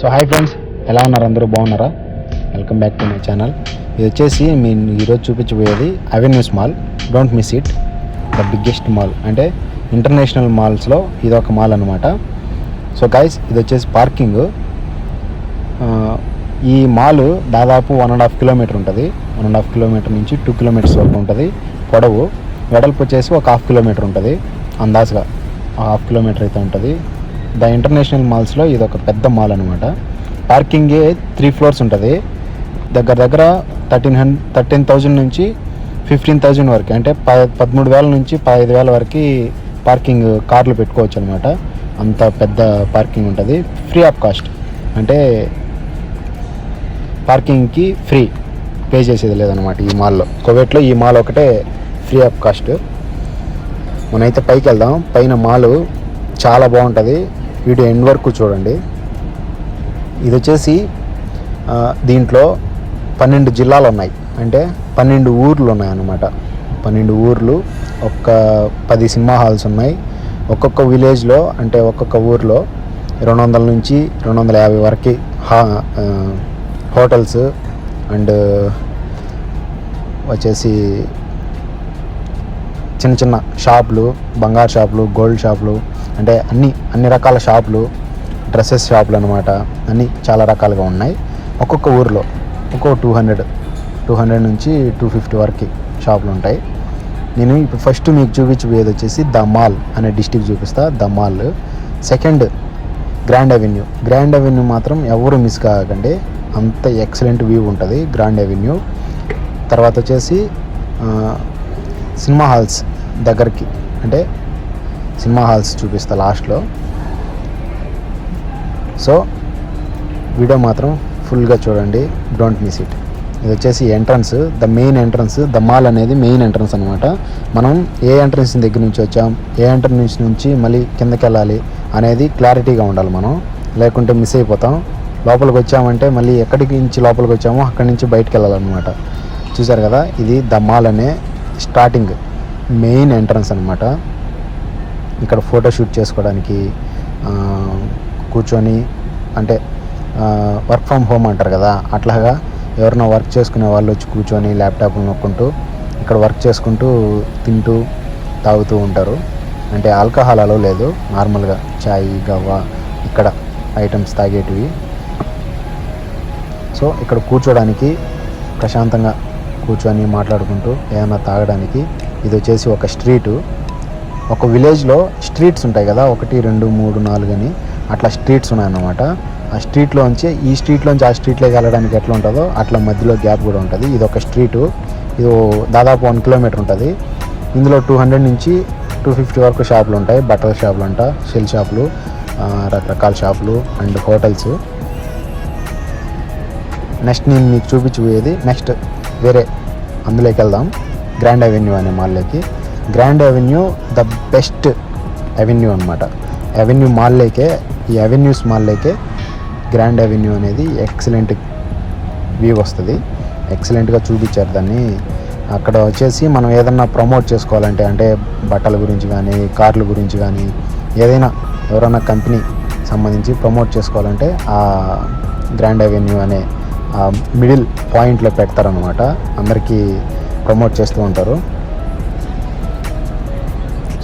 So hi friends ఎలా ఉన్నారు అందరూ? బాగున్నారా? Welcome back to my channel ఇది వచ్చేసి మీ ఈరోజు చూపించబోయేది Avenues mall don't miss it the biggest mall అంటే ఇంటర్నేషనల్ మాల్స్లో ఇది ఒక మాల్ అనమాట సో గైస్ ఇది వచ్చేసి పార్కింగ్ ఈ మాల్ దాదాపు వన్ అండ్ హాఫ్ కిలోమీటర్ ఉంటుంది. వన్ అండ్ హాఫ్ కిలోమీటర్ నుంచి టూ కిలోమీటర్స్ వరకు ఉంటుంది. పొడవు వెడల్పు వచ్చేసి ఒక హాఫ్ కిలోమీటర్ ఉంటుంది. అందాజుగా హాఫ్ కిలోమీటర్ అయితే ఉంటుంది. ద ఇంటర్నేషనల్ మాల్స్లో ఇది ఒక పెద్ద మాల్ అనమాట పార్కింగే త్రీ ఫ్లోర్స్ ఉంటుంది. దగ్గర దగ్గర థర్టీన్ హండ్ థర్టీన్ థౌజండ్ నుంచి ఫిఫ్టీన్ థౌజండ్ వరకు అంటే ప పదమూడు వేల నుంచి పదహైదు వేల వరకు పార్కింగ్ కార్లు పెట్టుకోవచ్చు అనమాట అంత పెద్ద పార్కింగ్ ఉంటుంది. Free of cost. అంటే పార్కింగ్కి ఫ్రీ. పే చేసేది లేదనమాట ఈ మాల్లో. కోవేట్లో ఈ మాల్ ఒకటే ఫ్రీ ఆఫ్ కాస్ట్. మనమైతే పైకి వెళ్దాం పైన మాల్ చాలా బాగుంటుంది. వీడియో ఎండ్ వరకు చూడండి. ఇది వచ్చేసి దీంట్లో పన్నెండు జిల్లాలు ఉన్నాయి. అంటే పన్నెండు ఊర్లు ఉన్నాయి అన్నమాట పన్నెండు ఊర్లు ఒక్క పది సినిమా హాల్స్ ఉన్నాయి. ఒక్కొక్క విలేజ్లో అంటే ఒక్కొక్క ఊర్లో రెండు వందల నుంచి రెండు వందల యాభై వరకు హా హోటల్స్ అండ్ వచ్చేసి చిన్న చిన్న షాపులు బంగారు షాపులు గోల్డ్ షాపులు అంటే అన్ని అన్ని రకాల షాపులు డ్రెస్సెస్ షాపులు అనమాట అన్నీ చాలా రకాలుగా ఉన్నాయి. ఒక్కొక్క ఊరిలో ఒక్కొక్క టూ హండ్రెడ్ టూ హండ్రెడ్ నుంచి టూ ఫిఫ్టీ వరకు షాపులు ఉంటాయి. నేను ఇప్పుడు ఫస్ట్ మీకు చూపించబోయేది వచ్చేసి ద మాల్ అనే డిస్టిక్ చూపిస్తా. The mall. Second Grand Avenue. Grand Avenue మాత్రం ఎవరు మిస్ కాకండి. అంత ఎక్సలెంట్ వ్యూ ఉంటుంది గ్రాండ్ అవెన్యూ. తర్వాత వచ్చేసి సినిమా హాల్స్ దగ్గరికి అంటే సినిమా హాల్స్ చూపిస్తా లాస్ట్లో. సో వీడియో మాత్రం ఫుల్గా చూడండి. డోంట్ మిస్ ఇట్ ఇది వచ్చేసి entrance the main entrance the mall అనేది మెయిన్ ఎంట్రన్స్ అనమాట మనం ఏ ఎంట్రన్స్ దగ్గర నుంచి వచ్చాం ఏ ఎంట్రన్స్ నుంచి మళ్ళీ కిందకి వెళ్ళాలి అనేది క్లారిటీగా ఉండాలి మనం. లేకుంటే మిస్ అయిపోతాం. లోపలికి వచ్చామంటే మళ్ళీ ఎక్కడికి నుంచి లోపలికి వచ్చామో అక్కడి నుంచి బయటికి వెళ్ళాలన్నమాట. చూసారు కదా ఇది ద మాల్ అనే స్టార్టింగ్ మెయిన్ ఎంట్రన్స్ అనమాట ఇక్కడ ఫోటో షూట్ చేసుకోవడానికి కూర్చొని అంటే వర్క్ ఫ్రమ్ హోమ్ అంటారు కదా అట్లాగా ఎవరైనా వర్క్ చేసుకునే వాళ్ళు వచ్చి కూర్చొని ల్యాప్టాప్ నొక్కుంటూ ఇక్కడ వర్క్ చేసుకుంటూ తింటూ తాగుతూ ఉంటారు. అంటే ఆల్కహాల్ అలో లేదు నార్మల్గా చాయ్ గవ్వ ఇక్కడ ఐటమ్స్ తాగేటివి. సో ఇక్కడ కూర్చోడానికి ప్రశాంతంగా కూర్చొని మాట్లాడుకుంటూ ఏమైనా తాగడానికి ఇది వచ్చేసి ఒక స్ట్రీటు. ఒక విలేజ్లో స్ట్రీట్స్ ఉంటాయి కదా ఒకటి రెండు మూడు నాలుగు అని. అట్లా స్ట్రీట్స్ ఉన్నాయన్నమాట. ఆ స్ట్రీట్లోంచి ఈ స్ట్రీట్లోంచి ఆ స్ట్రీట్లోకి వెళ్ళడానికి ఎట్లా ఉంటుందో అట్లా మధ్యలో గ్యాప్ కూడా ఉంటుంది. ఇది ఒక స్ట్రీటు ఇది దాదాపు వన్ కిలోమీటర్ ఉంటుంది. ఇందులో టూ హండ్రెడ్ నుంచి టూ ఫిఫ్టీ వరకు షాపులు ఉంటాయి. బట్టల షాపులు అంట షెల్ షాపులు రకరకాల షాపులు అండ్ హోటల్స్ నెక్స్ట్ నేను మీకు చూపించబోయేది నెక్స్ట్ వేరే అందులోకి వెళ్దాం. గ్రాండ్ అవెన్యూ అనే మాల్లోకి Grand Avenue the best avenue అనమాట అవెన్యూ మాల్లోకే ఈ అవెన్యూస్ మాల్లోకే గ్రాండ్ అవెన్యూ అనేది ఎక్సలెంట్ వ్యూ వస్తుంది. ఎక్సలెంట్గా చూపించారు దాన్ని. అక్కడ వచ్చేసి మనం ఏదన్నా ప్రమోట్ చేసుకోవాలంటే అంటే బట్టల గురించి కానీ కార్ల గురించి కానీ ఏదైనా ఎవరైనా కంపెనీ సంబంధించి ప్రమోట్ చేసుకోవాలంటే ఆ గ్రాండ్ అవెన్యూ అనే ఆ మిడిల్ పాయింట్లో పెడతారనమాట అందరికీ ప్రమోట్ చేస్తూ ఉంటారు.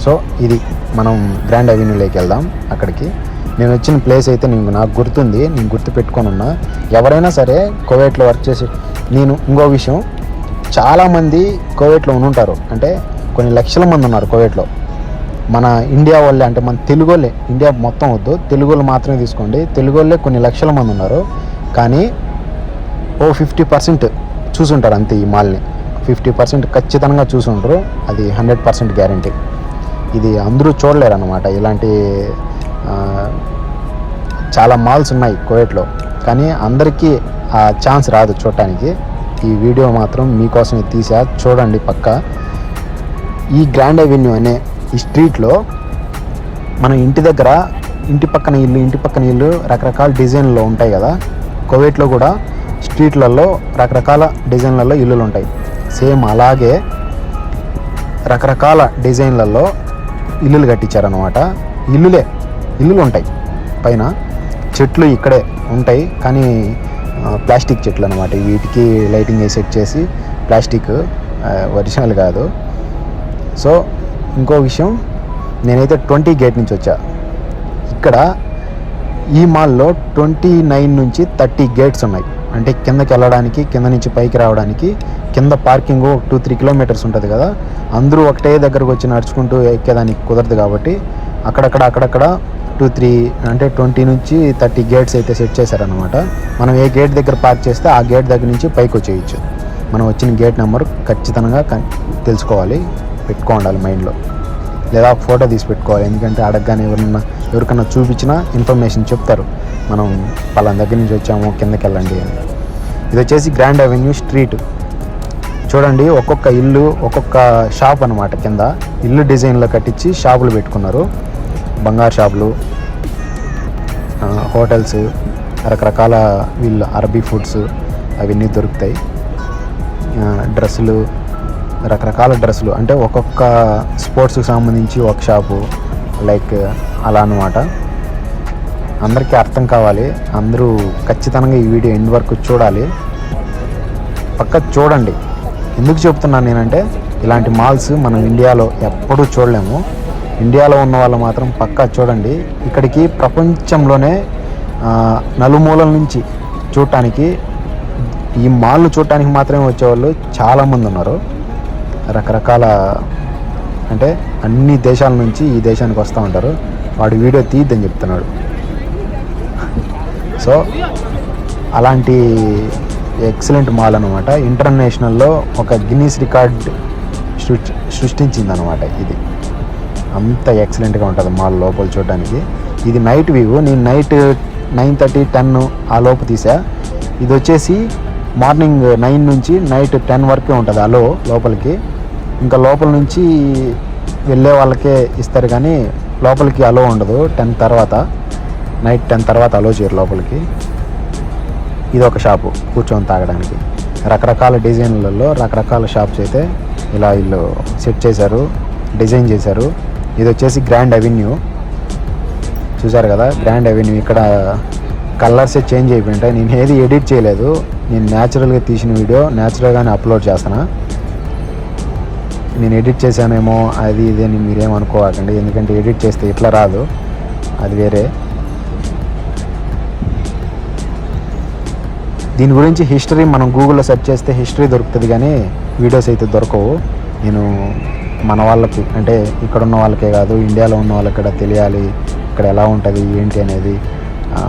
సో ఇది మనం గ్రాండ్ అవెన్యూలోకి వెళ్దాం అక్కడికి. నేను వచ్చిన ప్లేస్ అయితే నేను నాకు గుర్తుంది నేను గుర్తు పెట్టుకొని ఉన్నా. ఎవరైనా సరే కోవేట్లో వర్క్ చేసి నేను ఇంకో విషయం చాలామంది కోవేట్లో ఉంటారు అంటే కొన్ని లక్షల మంది ఉన్నారు కోవేట్లో మన ఇండియా వాళ్ళే అంటే మన తెలుగు వాళ్ళే. ఇండియా మొత్తం వద్దు తెలుగు వాళ్ళు మాత్రమే తీసుకోండి. తెలుగు వాళ్ళే కొన్ని లక్షల మంది ఉన్నారు. కానీ ఓ ఫిఫ్టీ పర్సెంట్ చూసుంటారు అంతే ఈ మాల్ని ఫిఫ్టీ పర్సెంట్ ఖచ్చితంగా చూసుంటారు. అది హండ్రెడ్ పర్సెంట్ గ్యారంటీ ఇది అందరూ చూడలేరు అనమాట ఇలాంటి చాలా మాల్స్ ఉన్నాయి కోవేట్లో కానీ అందరికీ ఆ ఛాన్స్ రాదు చూడటానికి. ఈ వీడియో మాత్రం మీకోసం తీసా. చూడండి పక్క. ఈ గ్రాండ్ అవెన్యూ అనే ఈ స్ట్రీట్లో మన ఇంటి దగ్గర ఇంటి పక్కన ఇల్లు ఇంటి పక్కన ఇల్లు రకరకాల డిజైన్లో ఉంటాయి కదా. కోవేట్లో కూడా స్ట్రీట్లలో రకరకాల డిజైన్లలో ఇల్లులు ఉంటాయి సేమ్ అలాగే రకరకాల డిజైన్లలో ఇల్లులు కట్టించారనమాట ఇల్లులే ఇల్లులు ఉంటాయి. పైన చెట్లు ఇక్కడే ఉంటాయి. కానీ ప్లాస్టిక్ చెట్లు అనమాట వీటికి లైటింగ్ సెట్ చేసి ప్లాస్టిక్ ఒరిజినల్ కాదు. సో ఇంకో విషయం నేనైతే ట్వంటీ గేట్ నుంచి వచ్చా. ఇక్కడ ఈ మాల్లో ట్వంటీ నైన్ నుంచి థర్టీ గేట్స్ ఉన్నాయి. అంటే కిందకి వెళ్ళడానికి కింద నుంచి పైకి రావడానికి కింద పార్కింగ్ టూ త్రీ కిలోమీటర్స్ ఉంటుంది కదా. అందరూ ఒకటే దగ్గరకు వచ్చి నడుచుకుంటూ ఎక్కేదానికి కుదరదు కాబట్టి అక్కడక్కడ అక్కడక్కడ టూ త్రీ అంటే ట్వంటీ నుంచి థర్టీ గేట్స్ అయితే సెట్ చేశారనమాట మనం ఏ గేట్ దగ్గర పార్క్ చేస్తే ఆ గేట్ దగ్గర నుంచి పైకి వచ్చేయచ్చు. మనం వచ్చిన గేట్ నెంబర్ ఖచ్చితంగా తెలుసుకోవాలి పెట్టుకోండాలి మైండ్లో. లేదా ఫోటో తీసి పెట్టుకోవాలి ఎందుకంటే అడగగానే ఎవరన్నా ఎవరికన్నా చూపించినా ఇన్ఫర్మేషన్ చెప్తారు. మనం పలానా దగ్గర నుంచి వచ్చాము కిందకి వెళ్ళండి అని. ఇది వచ్చేసి గ్రాండ్ అవెన్యూ స్ట్రీట్ చూడండి ఒక్కొక్క ఇల్లు ఒక్కొక్క షాప్ అనమాట కింద. ఇల్లు డిజైన్లో కట్టించి షాపులు పెట్టుకున్నారు. బంగారు షాపులు హోటల్స్ రకరకాల వీళ్ళు అరబీ ఫుడ్స్ అవన్నీ దొరుకుతాయి. డ్రెస్సులు రకరకాల డ్రెస్సులు. అంటే ఒక్కొక్క స్పోర్ట్స్కి సంబంధించి ఒక షాపు లైక్ అలా అనమాట అందరికీ అర్థం కావాలి. అందరూ ఖచ్చితంగా ఈ వీడియో ఎండ్ వరకు చూడాలి. పక్క చూడండి. ఎందుకు చెప్తున్నాను నేనంటే ఇలాంటి మాల్స్ మనం ఇండియాలో ఎప్పుడూ చూడలేము. ఇండియాలో ఉన్న వాళ్ళు మాత్రం పక్కా చూడండి. ఇక్కడికి ప్రపంచంలోనే నలుమూలల నుంచి చూడటానికి ఈ మాల్ను చూడటానికి మాత్రమే వచ్చేవాళ్ళు చాలామంది ఉన్నారు. రకరకాల అంటే అన్ని దేశాల నుంచి ఈ దేశానికి వస్తూ ఉంటారు. వాడు వీడియో తీద్దని చెప్తున్నాడు. సో అలాంటి ఎక్సలెంట్ మాల్ అనమాట ఇంటర్నేషనల్లో ఒక గిన్నీస్ రికార్డ్ సృష్ సృష్టించింది అనమాట ఇది. అంత ఎక్సలెంట్గా ఉంటుంది మాల్ లోపల చూడడానికి. ఇది నైట్ వ్యూ. నేను నైట్ నైన్ థర్టీ టెన్ ఆ లోపు తీసా. ఇది వచ్చేసి మార్నింగ్ నైన్ నుంచి నైట్ టెన్ వరకే ఉంటుంది అలో లోపలికి. ఇంకా లోపల నుంచి వెళ్ళే వాళ్ళకే ఇస్తారు కానీ లోపలికి అలో ఉండదు టెన్ తర్వాత. నైట్ టెన్ తర్వాత అలో చేయరు లోపలికి. ఇది ఒక షాపు కూర్చొని తాగడానికి. రకరకాల డిజైన్లలో రకరకాల షాప్స్ అయితే ఇలా వీళ్ళు సెట్ చేశారు డిజైన్ చేశారు. ఇది వచ్చేసి గ్రాండ్ అవెన్యూ. చూసారు కదా గ్రాండ్ అవెన్యూ. ఇక్కడ కలర్సే చేంజ్ అయిపోయింటాయి. నేను ఏది ఎడిట్ చేయలేదు. నేను న్యాచురల్గా తీసిన వీడియో న్యాచురల్గానే అప్లోడ్ చేస్తాను నేను ఎడిట్ చేశానేమో అది ఇది అని మీరేం అనుకోకండి ఎందుకంటే ఎడిట్ చేస్తే ఇట్లా రాదు. అది వేరే. దీని గురించి హిస్టరీ మనం గూగుల్లో సెర్చ్ చేస్తే హిస్టరీ దొరుకుతుంది కానీ వీడియోస్ అయితే దొరకవు. నేను మన వాళ్ళకి అంటే ఇక్కడ ఉన్న వాళ్ళకే కాదు ఇండియాలో ఉన్న వాళ్ళకి కూడా తెలియాలి ఇక్కడ ఎలా ఉంటుంది ఏంటి అనేది ఆ,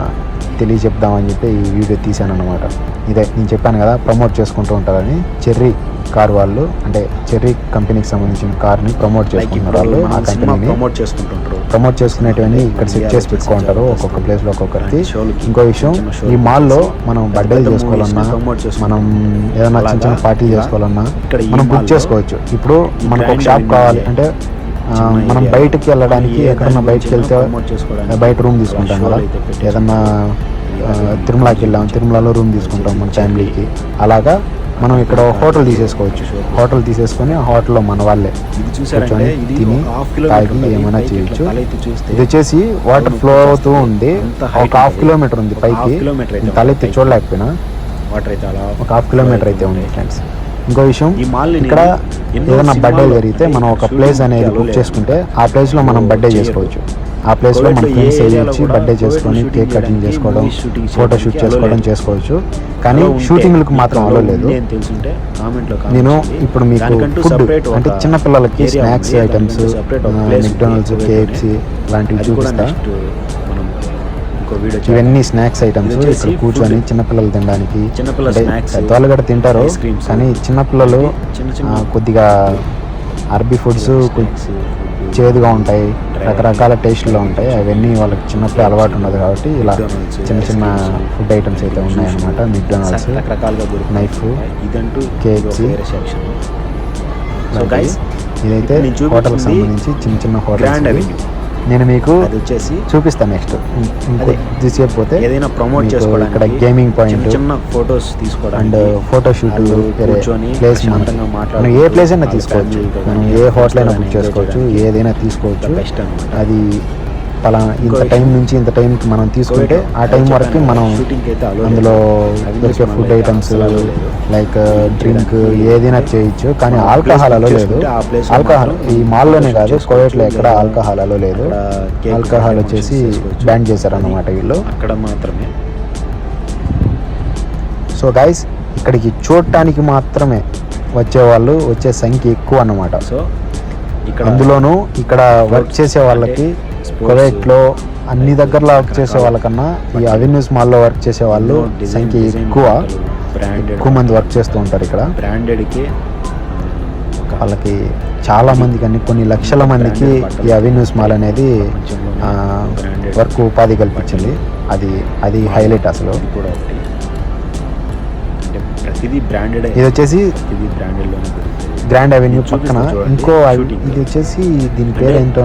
తెలియచెప్దామని చెప్పి ఈ వీడియో తీశాను అనమాట ఇదే నేను చెప్పాను కదా ప్రమోట్ చేసుకుంటూ ఉంటారని చెర్రీ కార్ వాళ్ళు అంటే చెర్రీ కంపెనీకి సంబంధించిన కార్ని ప్రమోట్ చేసుకుంటున్నారు ఇప్పుడు వాళ్ళు ఆ కంపెనీని. ప్రమోట్ చేసుకుంటుంటారు. ప్రమోట్ చేసుకునేటివన్నీ ఇక్కడ సెట్ చేసి పెట్టుకుంటారు ఒక్కొక్క ప్లేస్లో ఒక్కొక్కరికి. షోలకి ఇంకో విషయం ఈ మాల్లో మనం బర్త్డేలు చేసుకోవాలన్నా. మనం ఏదైనా చిన్న చిన్న పార్టీలు చేసుకోవాలన్నా మనం బుక్లో చేసుకోవచ్చు. ఇప్పుడు మనకు ఒక షాప్ కావాలి. అంటే మనం. బయటకి వెళ్ళడానికి ఎక్కడన్నా బయటకు వెళ్తే బయట రూమ్ తీసుకుంటాం కదా. ఏదన్నా తిరుమలకి వెళ్ళాం. తిరుమలలో రూమ్ తీసుకుంటాం మన ఫ్యామిలీకి. అలాగా మనం ఇక్కడ హోటల్ తీసేసుకోవచ్చు. హోటల్ తీసేసుకొని ఆ హోటల్లో మన వాళ్ళే కూర్చొని తిని తాగి ఏమైనా చేయొచ్చు. ఇది వచ్చేసి వాటర్ ఫ్లో అవుతూ ఉంది. ఒక హాఫ్. కిలోమీటర్ ఉంది పైకి. తలెత్తి చూడలేకపోయినా. వాటర్ అయితే ఒక హాఫ్ కిలోమీటర్ అయితే ఉంది ఫ్రెండ్స్ ఇంకో విషయం ఇక్కడ ఏదైనా బర్త్డే జరిగితే మనం ఒక ప్లేస్ అనేది బుక్ చేసుకుంటే ఆ ప్లేస్లో మనం. బర్త్డే. చేసుకోవచ్చు. ఆ ప్లేస్లో మన ఫ్రెండ్స్ వచ్చి బర్త్డే చేసుకొని కేక్ కటింగ్ చేసుకోవడం ఫోటో షూట్ చేసుకోవడం. చేసుకోవచ్చు కానీ షూటింగ్లకు మాత్రం అలో లేదు నేను. ఇప్పుడు మీకు ఫుడ్ అంటే ఒక చిన్న పిల్లలకి area snacks. Items. McDonald's. KFC లాంటివి చూపిస్తా ఇవన్నీ స్నాక్స్ ఐటమ్స్ ఇక్కడ కూర్చొని. చిన్నపిల్లలు తినడానికి పెద్దవాళ్ళు కూడా తింటారు కానీ చిన్నపిల్లలు కొద్దిగా అరబీ ఫుడ్స్ చేదుగా ఉంటాయి రకరకాల టేస్ట్లో ఉంటాయి. అవన్నీ వాళ్ళకి చిన్నప్పుడు అలవాటు ఉండదు కాబట్టి ఇలా చిన్న చిన్న ఫుడ్ ఐటమ్స్ అయితే ఉన్నాయన్నమాట. మెక్డొనాల్డ్స్ రకరకాలుగా Knife, ఇదంటూ KFC, వేరే సెక్షన్ సో లాంటివి. గైస్ ఇదైతే హోటల్ చూపించింది సంబంధించి చిన్న చిన్న హోటల్స్ అవెన్యూ నేను మీకు అది వచ్చేసి చూపిస్తాను నెక్స్ట్ ఇంకొద్దిసేపు పోతే ఏదైనా ప్రమోట్ మీకు చేసుకోవడానికి ఇక్కడ గేమింగ్ పాయింట్ చిన్న ఫొటోస్ అండ్ తీసుకోవడానికి ఫోటో షూట్ కూర్చొని ప్లేస్ మనం మనం ఏ ప్లేస్ అయినా తీసుకోవచ్చు. మనం ఏ హోటల్ అయినా బుక్ చేసుకోవచ్చు ఏదైనా తీసుకోవచ్చు. అది పలా ఇంత టైం నుంచి ఇంత టైంకి మనం తీసుకుంటే ఆ టైం వరకు మనం అందులో దొరికే ఫుడ్ ఐటమ్స్. లైక్ డ్రింక్ ఏదైనా చేయొచ్చు కానీ ఆల్కహాల్ అలో లేదు. ఆల్కహాల్ ఈ మాల్లోనే కాదు. కోవేట్లో ఎక్కడ ఆల్కహాల్ అలో లేదు. ఆల్కహాల్ వచ్చేసి. బ్యాన్ చేశారన్నమాట వీళ్ళు. అక్కడ మాత్రమే. సో గైస్ ఇక్కడికి చూడటానికి మాత్రమే వచ్చేవాళ్ళు వచ్చే సంఖ్య ఎక్కువ అన్నమాట. సో ఇక్కడ అందులోనూ ఇక్కడ వర్క్ చేసే వాళ్ళకి కువైట్లో అన్ని దగ్గరలో వర్క్ చేసే వాళ్ళకన్నా ఈ అవెన్యూస్ మాల్లో వర్క్ చేసే వాళ్ళు సంఖ్య ఎక్కువ ఎక్కువ మంది వర్క్ చేస్తూ ఉంటారు ఇక్కడ. బ్రాండెడ్కి వాళ్ళకి చాలా మందికి అన్ని కొన్ని లక్షల మందికి ఈ అవెన్యూస్ మాల్ అనేది వర్క్ ఉపాధి కల్పించింది. అది అది హైలైట్ అసలు. ఇది కూడా ఒకటి. అంటే ప్రతిదీ బ్రాండెడ్ ఇది వచ్చేసి బ్రాండెడ్లోనే దొరుకుతుంది గ్రాండ్ అవెన్యూ పక్కన. ఇంకో. ఇది వచ్చేసి దీని పేరు ఏంటో.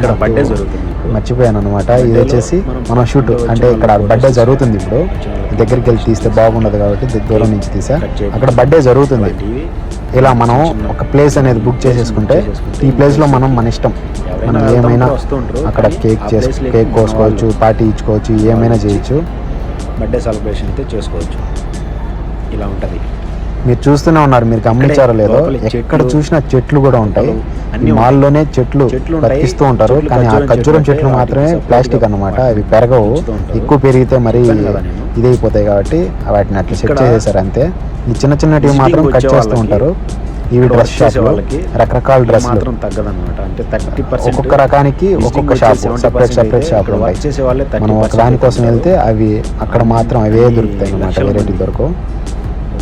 మర్చిపోయాను అనమాట ఇది వచ్చేసి మనం షూట్ అంటే ఇక్కడ బర్త్డే జరుగుతుంది ఇప్పుడు. దగ్గరికి వెళ్ళి తీస్తే బాగుండదు కాబట్టి దూరం నుంచి తీసా. అక్కడ బర్త్డే జరుగుతుంది. ఇలా మనం ఒక ప్లేస్ అనేది బుక్ చేసేసుకుంటే ఈ ప్లేస్లో మనం మన ఇష్టం. మనం ఏమైనా. అక్కడ కేక్ చేసు కేక్ కోసుకోవచ్చు పార్టీ ఇచ్చుకోవచ్చు ఏమైనా చేయొచ్చు. బర్త్డే సెలబ్రేషన్ అయితే చేసుకోవచ్చు. ఇలా ఉంటుంది. మీరు చూస్తూనే ఉన్నారు మీరు గమనించారో లేదో ఎక్కడ చూసినా చెట్లు కూడా ఉంటాయి మాల్లోనే చెట్లు. బతికిస్తూ ఉంటారు కానీ ఆ ఖర్జూరం చెట్లు. మాత్రమే ప్లాస్టిక్గా అవి పెరగవు. ఎక్కువ పెరిగితే మరి. ఇదైపోతాయి కాబట్టి వాటిని అట్లా సెట్ చేసేసారు అంతే ఈ చిన్న చిన్నటివి మాత్రం కట్ చేస్తూ ఉంటారు ఇవి డ్రెస్ వాళ్ళకి రకరకాల డ్రెస్సులు మాత్రం తగ్గదన్నమాట అంటే థర్టీ పర్సెంట్ ఒక్కొక్క రకానికి ఒక్కొక్క షాప్ సపరేట్ సపరేట్ షాపులు వర్క్ చేసే వాళ్ళే మనం ఒక దానికోసం వెళ్తే అవి అక్కడ మాత్రం అవే దొరుకుతాయి అన్నమాట వెరైటీ. దొరకవు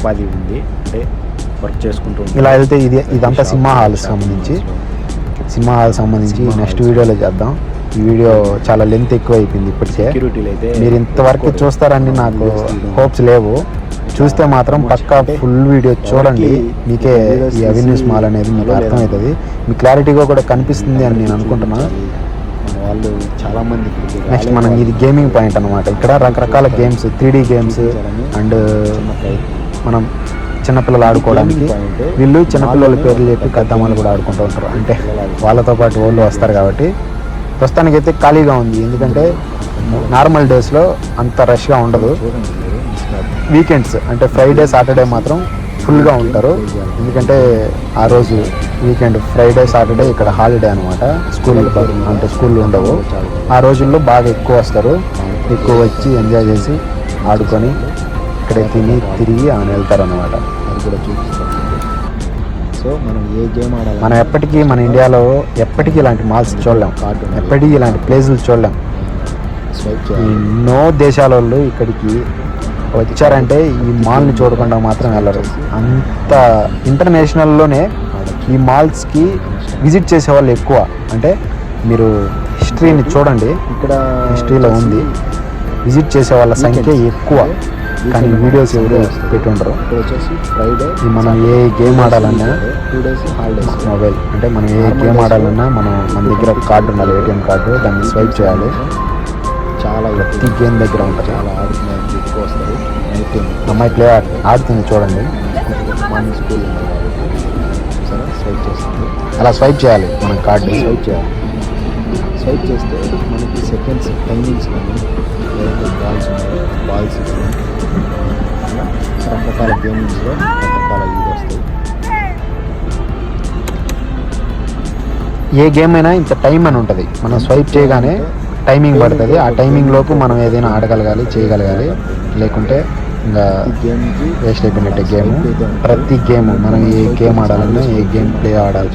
ఉపాధి ఉంది. అంటే వర్క్ చేసుకుంటూ. ఇలా వెళ్తే ఇది ఇదంతా షాప్ సినిమా హాల్ షాప్ సంబంధించి. లో సినిమా హాల్ సంబంధించి నెక్స్ట్. వీడియోలో చేద్దాం. ఈ వీడియో చాలా లెంత్ ఎక్కువ అయిపోయింది ఇప్పటికే మీరు ఇంతవరకు. చూస్తారని నాకు. హోప్స్ లేవు. చూస్తే మాత్రం పక్కా ఫుల్ వీడియో చూడండి. మీకే ఈ అవెన్యూస్ మాల్ అనేది మీకు అర్థమవుతుంది. మీ క్లారిటీగా కూడా కనిపిస్తుంది అని నేను అనుకుంటున్నా. మన వాళ్ళు చాలా మంది నెక్స్ట్ మనం ఇది గేమింగ్ పాయింట్ అనమాట ఇక్కడ రకరకాల గేమ్స్ త్రీ గేమ్స్ అండ్. మనం చిన్నపిల్లలు ఆడుకోవడానికి. వీళ్ళు చిన్నపిల్లల పేర్లు చెప్పి ఒక కద్దమ్మలు కూడా ఆడుకుంటూ ఉంటారు. అంటే. వాళ్ళతో పాటు వాళ్ళు వస్తారు కాబట్టి ప్రస్తుతానికి అయితే ఖాళీగా ఉంది. ఎందుకంటే నార్మల్ డేస్లో అంత రష్గా ఉండదు. వీకెండ్స్ అంటే ఫ్రైడే సాటర్డే మాత్రం ఫుల్గా ఉంటారు. ఎందుకంటే ఆ రోజు వీకెండ్ ఫ్రైడే సాటర్డే ఇక్కడ హాలిడే అనమాట స్కూల్ అంటే స్కూల్ ఉండవు. ఆ రోజుల్లో బాగా ఎక్కువ వస్తారు. ఎక్కువ వచ్చి ఎంజాయ్ చేసి ఆడుకొని ఇక్కడే తిని తిరిగి ఆయన వెళ్తారు అనమాట అది కూడా చూపిస్తాం. సో మనం ఏ గేమ్ ఆడాలి? మనం ఎప్పటికీ మన ఇండియాలో ఎప్పటికీ ఇలాంటి మాల్స్ చూడలేం. ఎప్పటికీ ఇలాంటి ప్లేసులు చూడలేం. ఎన్నో దేశాల వాళ్ళు ఇక్కడికి వచ్చారంటే ఈ మాల్ని చూడకుండా మాత్రం వెళ్ళరు. అంత ఇంటర్నేషనల్లోనే ఈ మాల్స్కి విజిట్ చేసే వాళ్ళు ఎక్కువ. అంటే మీరు హిస్టరీని చూడండి. ఇక్కడ హిస్టరీలో ఉంది. విజిట్ చేసే వాళ్ళ సంఖ్య ఎక్కువ. కానీ వీడియోస్ ఎవరు పెట్టుండరు ఫ్రైడే మనం ఏ గేమ్ ఆడాలన్నా టూ డేస్ హాలిడేస్ మొబైల్ అంటే మనం ఏ గేమ్ ఆడాలన్నా మనం మన దగ్గర కార్డు ఉండాలి ఏటీఎం కార్డు దాన్ని స్వైప్ చేయాలి. చాలా ప్రతి గేమ్ దగ్గర ఉంటుంది. చాలా వస్తారు నైట్ టైం అమ్మాయి ప్లే ఆడుతుంది చూడండి. మార్నింగ్ స్కూల్ సరే స్వైప్ చేస్తుంది. అలా స్వైప్ చేయాలి మన కార్డు స్వైప్ చేయాలి. స్వైప్ చేస్తే మనకి సెకండ్స్ టైమింగ్స్ కానీ ఏదైతే బాల్స్ బాల్స్ రకరకాల గేమింగ్స్లో రకరకాల ఇది వస్తాయి. ఏ గేమ్ అయినా ఇంత టైం అని ఉంటుంది. మనం స్వైప్ చేయగానే టైమింగ్ పడుతుంది. ఆ టైమింగ్ లోపు మనం ఏదైనా ఆడగలగాలి చేయగలగాలి. లేకుంటే ఇంకా వేస్ట్ అయిపోయినట్టే గేమ్ ప్రతి గేమ్ మనం ఏ గేమ్ ఆడాలన్నా ఏ గేమ్ ప్లే ఆడాలి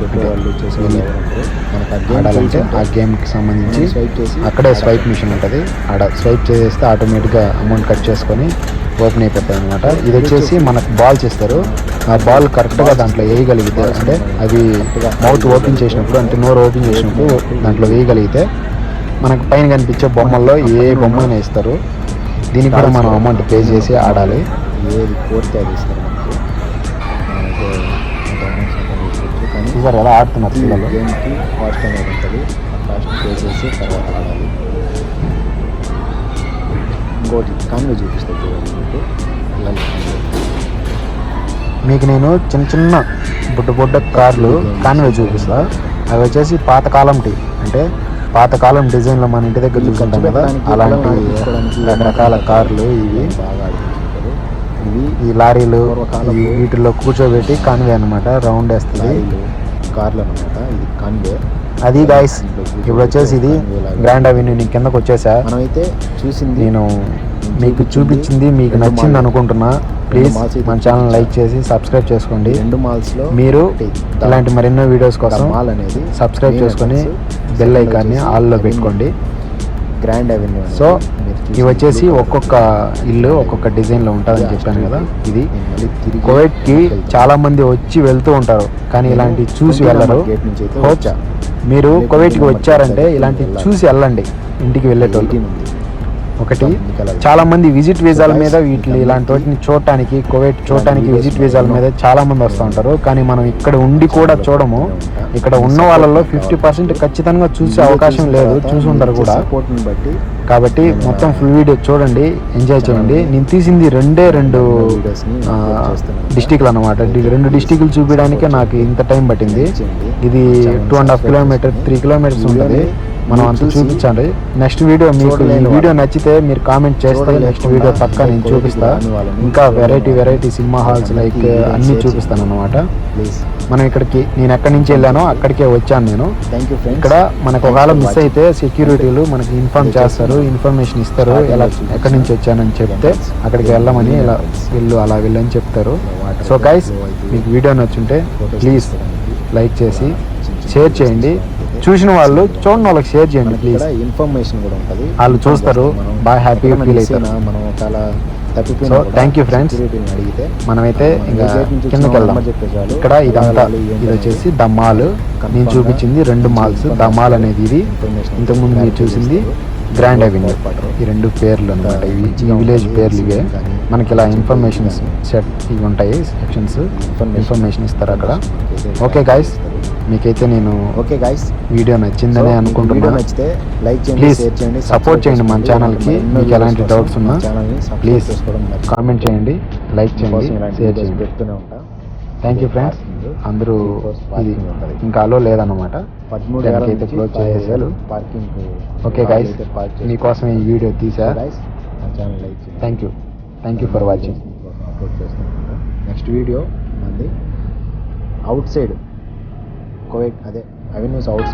ఆ ఆడాలంటే ఆ గేమ్కి సంబంధించి స్వైప్ చేసి అక్కడే స్వైప్ మిషన్ ఉంటుంది. ఆడ స్వైప్ చేసేస్తే ఆటోమేటిక్గా అమౌంట్ కట్ చేసుకొని ఓపెన్ అయిపోతుంది అనమాట ఇది వచ్చేసి మనకు బాల్స్ ఇస్తారు ఆ బాల్ కరెక్ట్గా దాంట్లో వేయగలిగితే అంటే అవి మౌత్ ఓపెన్ చేసినప్పుడు అంటే నోరు ఓపెన్ చేసినప్పుడు దాంట్లో వేయగలిగితే మనకు పైన కనిపించే బొమ్మల్లో ఏ బొమ్మ అయినా ఇస్తారు దీనికి కూడా మనం అమౌంట్ పే చేసి ఆడాలి. ఏది కోరితే అది ఇస్తారు చూసారు ఎలా ఆడుతున్నారు పిల్లలు? గేమ్కి కాస్ట్ అనేది ఉంటుంది. కాస్ట్ పే చేసి తర్వాత ఆడాలి. ఇంకోటి చూడండి మీకు. పిల్లలు కాన్వే మీకు నేను చిన్న చిన్న బుడ్డ బుడ్డ కార్లు కాన్వే చూపిస్తా. అవి వచ్చేసి పాతకాలం టీ. అంటే పాతకాలం డిజైన్లో మన ఇంటి దగ్గర చూసుకుంటాం కదా. అలాంటి రకరకాల కార్లు ఇవి. బాగా ఆడిపించుకుంటారు ఇవి ఈ లారీలు వీటిల్లో కూర్చోబెట్టి కాన్వే అనమాట రౌండ్ వేస్తుంది. కార్లు అనమాట ఇది కాన్వే. అది గాయస్ ఇప్పుడు వచ్చేసి ఇది గ్రాండ్ అవెన్యూ నేను కిందకు వచ్చేసా మనమైతే చూసింది నేను మీకు చూపించింది మీకు నచ్చింది అనుకుంటున్నా ప్లీజ్ మన ఛానల్ లైక్ చేసి సబ్స్క్రైబ్ చేసుకోండి రెండు మాల్స్లో మీరు ఇలాంటి మరెన్నో వీడియోస్ కోసం మాల్ అనేది సబ్స్క్రైబ్ చేసుకొని. బెల్ ఐకాన్ని ఆల్లో. పెట్టుకోండి గ్రాండ్ అవెన్యూ సో ఇవి వచ్చేసి. ఒక్కొక్క ఇల్లు ఒక్కొక్క డిజైన్లో ఉంటుందని చెప్పాను కదా ఇది కోవిడ్కి వెళ్తాను. చాలా మంది వచ్చి వెళ్తూ ఉంటారు కానీ ఇలాంటి చూసి 20 వెళ్ళరు number మీరు లేకుంటే కోవిడ్కి వచ్చారంటే ఇలాంటివి చూసి వెళ్ళండి ఇంటికి వెళ్ళేటోళ్ళు. ఒకటి చాలామంది విజిట్ వీసాల మీద వీటిని ఇలాంటి వాటిని చూడటానికి కోవిడ్ చూడటానికి విజిట్ వీసాల మీద చాలామంది వస్తూ ఉంటారు. కానీ మనం ఇక్కడ ఉండి కూడా చూడము. ఇక్కడ ఉన్న వాళ్ళలో ఫిఫ్టీ పర్సెంట్ ఖచ్చితంగా చూసే అవకాశం లేదు చూసి ఉంటారు కూడా. బట్టి కాబట్టి మొత్తం ఫుల్ వీడియో చూడండి ఎంజాయ్ చేయండి. నేను తీసింది రెండే రెండు. డిస్టిక్లు అనమాట రెండు డిస్టిక్లు చూపించడానికే నాకు ఇంత టైం పట్టింది. ఇది two and half kilometre three kilometres ఉంటుంది. మనం అంత చూపించండి. నెక్స్ట్ వీడియో మీకు ఈ వీడియో నచ్చితే మీరు కామెంట్ చేస్తే నెక్స్ట్ వీడియో పక్కా నేను కోవిడ్కి చూపిస్తా. రాని వాళ్ళని, ఇంకా variety variety cinema halls like అన్నీ చూపిస్తాను అనమాట ప్లీజ్ మనం ఇక్కడికి నేను ఎక్కడి నుంచి వెళ్ళానో అక్కడికే వచ్చాను నేను. ఇక్కడ మనకు ఒకవేళ మిస్ అయితే సెక్యూరిటీలు మనకి ఇన్ఫార్మ్ చేస్తారు ఇన్ఫర్మేషన్ ఇస్తారు ఎలా ఎక్కడి నుంచి వచ్చానని చెప్తే అక్కడికి వెళ్ళమని ఇలా వెళ్ళు అలా వెళ్ళని చెప్తారు. సో గైస్ మీకు వీడియో నచ్చుంటే ప్లీజ్ లైక్ చేసి షేర్ చేయండి. చూసిన వాళ్ళు చూడని వాళ్ళకి షేర్ చేయండి ప్లీజ్ ఇన్ఫర్మేషన్ కూడా ఉంటుంది. వాళ్ళు చూస్తారు, బాగా హ్యాపీగా miss అవుతారు. మనం చాలా తప్పిపోయినా friends. security ని అడిగితే మనమైతే మనం ఇంకా కిందకి వెళ్దాం. ఇక్కడ ఇదంతా ఇది వచ్చేసి ద మాల్ నేను చూపించింది రెండు మాల్స్. ద మాల్ అనేది ఇది. ఇంతకుముందు మీరు చూసింది. Grand Avenue. ఈ రెండు పేర్లు అనమాట ఇవి ఈ విలేజ్ పేర్లు ఇవే. మనకి ఇలా మంచి ఇన్ఫర్మేషన్ కానీ. సెట్ ఇవి ఉంటాయి. సెక్షన్స్. ఇన్ఫర్మేషన్ ఇస్తారు అక్కడ. ఓకే గాయస్ మీకైతే నేను ఓకే గైస్ వీడియో నచ్చిందని వీడియో అనుకుంటున్నా. నచ్చితే లైక్ చేయండి Please, షేర్ చేయండి subscribe చేయండి మన చేసుకోండి. channel కి. మరెన్నో మీకు ఎలాంటి కోసం ఉన్నా మన channel ని subscribe Please, చేసుకోవడం మర్చిపోకండి. కామెంట్ చేయండి లైక్ చేయండి షేర్ చేయండి. పెడుతూనే ఉంటా. థ్యాంక్ యూ ఫ్రెండ్స్ అందరూ ఇది ఇంకా అలో లేదన్నమాట. పదమూడు అయితే క్లోజ్ చేసేసారు. పార్కింగ్ ఓకే గైస్ మీకోసం ఈ వీడియో తీసా. గైస్ నా ఛానల్ లైక్ చేయండి. Thank you thank you for watching next video మంది అవుట్ సైడ్ కోవిడ్ అదే అవెన్యూస్ అవుట్